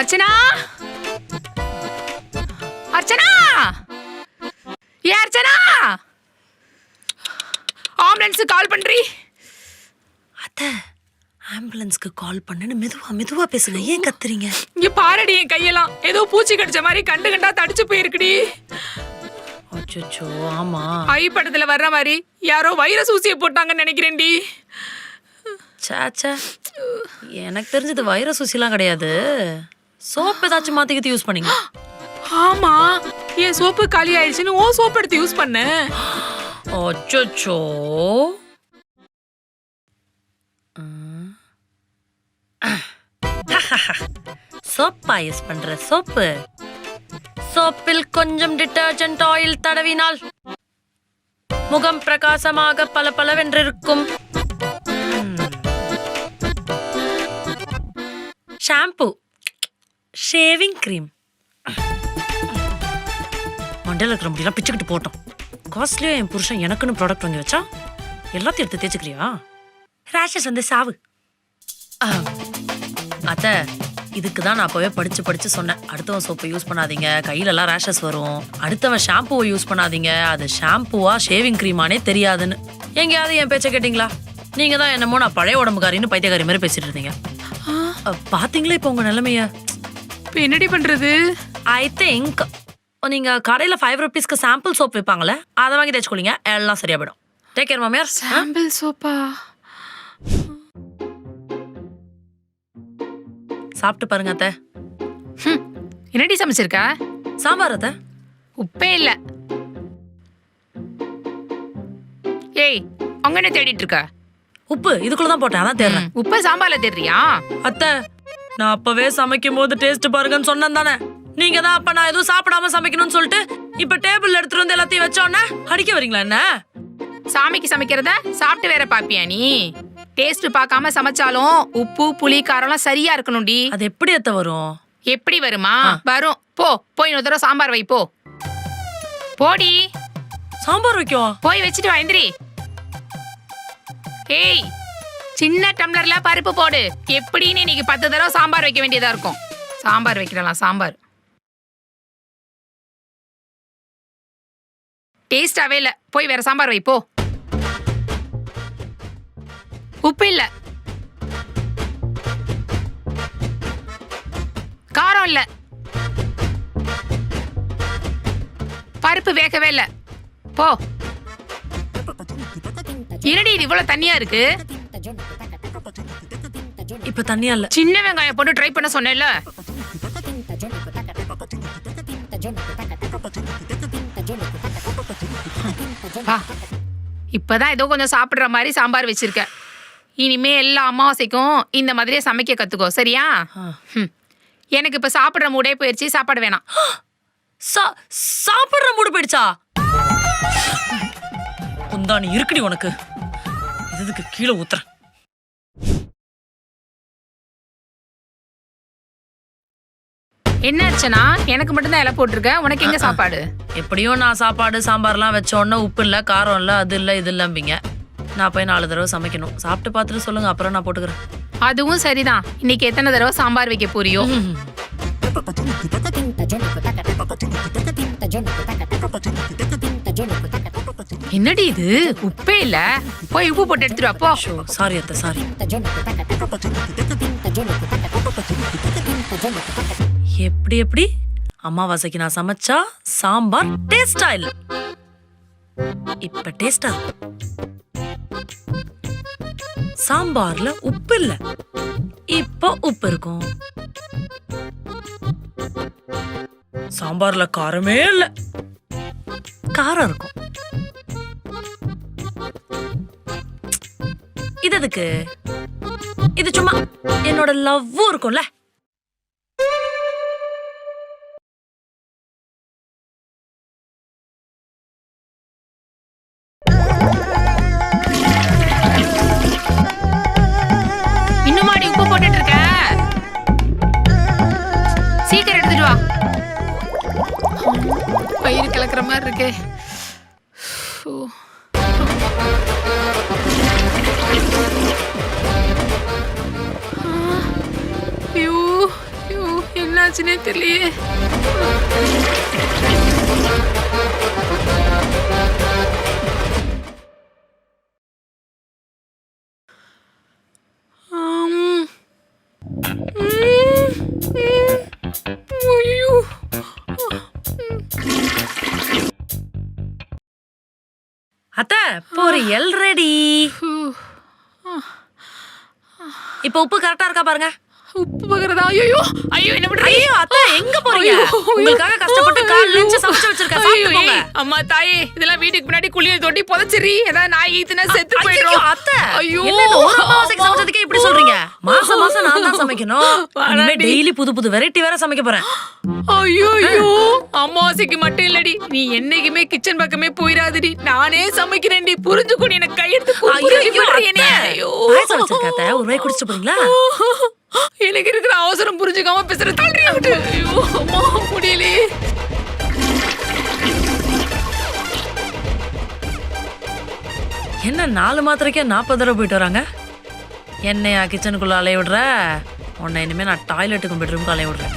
அர்ச்சனா? அர்ச்சனா? ஏ Archana? Ambulance call பண்றீ. அத்தை ஆம்புலன்ஸ்க்கு கால் பண்ணுன்னு மெதுவா மெதுவா பேசுங்க. ஏன் கத்துறீங்க? இங்க பாருடி என் கையெல்லாம். ஏதோ பூச்சி கடிச்ச மாதிரி கண்டு கண்டா தடிச்சு போயிருக்குடி. அச்சோ ஆமா. ஐ படத்துல வர்ற மாதிரி யாரோ வைரஸ் ஊசியை போட்டாங்கன்னு நினைக்கிறேன்டி. சாச்சா எனக்கு தெரிஞ்சது வைரஸ் ஊசிலாம் கிடையாது. சோப் ஏதாச்சும் மாத்திக்கிட்டு யூஸ் பண்ணீங்க. ஆமா என் சோப்பு காலி ஆயிடுச்சுன்னு ஓ சோப் எடுத்து யூஸ் பண்ண. அச்சோ சோப்பா யூஸ் பண்ற சோப்பு. சோப்பில் கொஞ்சம் டிட்டர்ஜென்ட் ஆயில் தடவினால் முகம் பிரகாசமாக பல பலவென்றிருக்கும் ஷாம்பு ஷேவிங் க்ரீம் மண்டல இருக்கிற முடியெல்லாம் பிச்சுக்கிட்டு போட்டோம் காஸ்ட்லியா என் புருஷன் எனக்குன்னு ப்ராடக்ட் வாங்கி வச்சா எல்லாத்தையும் எடுத்து தேய்ச்சிக்கிறியா ரேஷஸ் வந்து சாவு அத்தை இதுக்கு தான் நான் அப்போவே படித்து படித்து சொன்னேன் அடுத்தவன் சோப்பை யூஸ் பண்ணாதீங்க. கையிலலாம் ரேஷஸ் வரும் அடுத்தவன் ஷாம்புவை யூஸ் பண்ணாதீங்க. அது ஷாம்புவா ஷேவிங் க்ரீமானே தெரியாதுன்னு. எங்கேயாவது என் பேச்சை கேட்டிங்களா நீங்கள் தான் என்னமோ நான் பழைய உடம்புக்காரின்னு பைத்தியக்காரி மாதிரி பேசிட்டு இருந்தீங்க பாத்தீங்களா இப்போ உங்க நிலைமைய? இப்ப என்னடி பண்றது? ஐ திங்க் நீங்க கடையில ஃபைவ் ருபீஸ்க்கு சாம்பிள் சோப் விற்பாங்களே அதை வாங்கி தேய்ச்சிக்கொள்ளிங்க. எல்லாம் சரியா போயிடும். டேக் கேர் மாமியார். சாம்பிள் சோப்பா சாப்பிட்டு பாருங்க அத்தை. ஹம், என்னடி சமைச்சிருக்க? சாம்பார் அத்தை. உப்பே இல்ல. ஏய் அங்க என்ன தேடிட்டு இருக்க? உப்பு இதுக்குள்ள தான் போட்டேன் அதான் தேடுறேன். உப்ப சாம்பார்ல தேடுறியா? அத்தை நான் அப்பவே சமைக்கும் போது டேஸ்ட் பாருங்கன்னு சொன்னேன் தானே. நீங்க தான் அப்ப நான் எதுவும் சாப்பிடாம சமைக்கணும்னு சொல்லிட்டு இப்ப டேபிள் எடுத்துட்டு வந்து எல்லாத்தையும் வச்சோன்னே அடிக்க வரீங்களா என்ன? சாமிக்கு சமைக்கிறத சாப்பிட்டு வேற பாப்பியா நீ? டேஸ்ட் பார்க்காம சமைச்சாலும் உப்பு புளி காரம்லாம் சரியா இருக்கணும்டி. அது எப்படி அத்தை வரும்? எப்படி வருமா? வரும். போ போய் இன்னொரு தடவை சாம்பார் வை போ. போடி. சாம்பார் வைக்கும் போய் வச்சுட்டு வா எந்திரி. ஏய் சின்ன டம்ளர்ல பருப்பு போடு. எப்படின்னு இன்னைக்கு பத்து தடவை சாம்பார் வைக்க வேண்டியதா இருக்கும். சாம்பார் வைக்கலாம் சாம்பார். டேஸ்டாவே இல்ல. போய் வேற சாம்பார் வை போ. உப்பு இல்ல. காரம் இல்ல. பருப்பு வேகவே இல்ல. போ. என்னடி இது இவ்வளவு தண்ணியா இருக்கு? இப்ப தண்ணியா இல்ல. சின்ன வெங்காயம் போட்டு ட்ரை பண்ண சொன்னேன்ல இப்பதான் ஏதோ கொஞ்சம் சாப்பிடுற மாதிரி சாம்பார் வச்சிருக்க இனிமே எல்லா அமாவாசைக்கும் இந்த மாதிரியே சமைக்க கத்துக்கோ சரியா. எனக்கு இப்ப சாப்பிடுற மூடே போயிடுச்சு சாப்பாடு வேணாம். சா- சாப்பிடுற மூடு போயிடுச்சா? குந்தாணி இருக்குடி உனக்கு. இதுக்கு கீழே ஊத்துறேன். என்ன அர்ச்சனா எனக்கு மட்டும்தான் இலை போட்டிருக்க. உனக்கு எங்க சாப்பாடு? எப்படியும் நான் சாப்பாடு சாம்பார்லாம் வச்ச உடனே உப்பு இல்லை காரம் இல்லை அது இல்லை இது இல்லைம்பிங்க. நான் போய் நாலு தடவை சமைக்கணும். சாப்பிட்டு பார்த்துட்டு சொல்லுங்க அப்புறம் நான் போட்டுக்கிறேன். அதுவும் சரிதான். இன்னைக்கு எத்தனை தடவை சாம்பார் வைக்க போறியோ? என்னடி இது? உப்பே இல்ல. போய் உப்பு போட்டு எடுத்துட்டு வா போ. சாரி அத்தை சாரி எப்படி எப்படி? அமாவாசைக்கு நான் சமைச்சா சாம்பார் டேஸ்டா இல்ல. இப்ப டேஸ்டா சாம்பார்ல உப்பு இல்ல. இப்போ உப்பு இருக்கும். சாம்பார்ல காரமே இல்ல. காரம் இருக்கும். இது எதுக்கு இது சும்மா என்னோட லவ்வும் இருக்கும்ல. இன்னுமாடி உப்பு போட்டுட்டு இருக்க சீக்கிரம் எடுத்துட்டு வா. பயிர் கிளக்குற மாதிரி இருக்கே ஆச்சுன்னே தெரியலையே. அத்தை போற எல் ரெடி. இப்போ உப்பு கரெக்டா இருக்கா பாருங்க. உப்பு பகரதா ஐயோ ஐயோ என்ன பண்றீங்க ஐயோ அத்தை எங்க போறீங்க? ஐயோ, உங்களுக்காக கஷ்டப்பட்டு கால் லெஞ்சு சமைச்சு வச்சிருக்கேன். ஐயோ, சாப்பிட்டு அம்மா தாயே இதெல்லாம் வீட்டுக்கு முன்னாடி குளியல் தொட்டி புதைச்சிரி. ஏதாவது நாய் ஈத்துனா செத்து ஐயோ, போயிடும். அத்தை. ஐயோ. என்ன ஒரு அம்மா. சமைச்சதுக்கே இப்படி சொல்றீங்க? மாசம் மாசம் நான் தான் சமைக்கணும். இனிமே. டெய்லி புது புது வெரைட்டி வேற சமைக்க போறேன். ஐயோ ஐயோ அமாவாசைக்கு மட்டும் இல்லடி. நீ என்னைக்குமே கிச்சன் பக்கமே போயிடாதடி நானே சமைக்கிறேன்டி. புரிஞ்சுக்கோ எனக்கு கையெடுத்து ஐயோ, ஐயோ. ஐயோ. ஒரு வாய் குடிச்சிட்டு போறீங்களா? எனக்கு இருக்கிற அவசரம் புரிஞ்சுக்காம பேசுற தள்ளி விட்டு. ஐயோ அம்மா முடியலையே. என்ன நாலு மாத்திரைக்கே நாற்பது தடவை போயிட்டு வராங்க? என்னையா கிச்சனுக்குள்ள அலைய விடுற? உன்னை இனிமே நான் டாய்லெட்டுக்கும் பெட்ரூமுக்கும் அலைய விடுறேன்.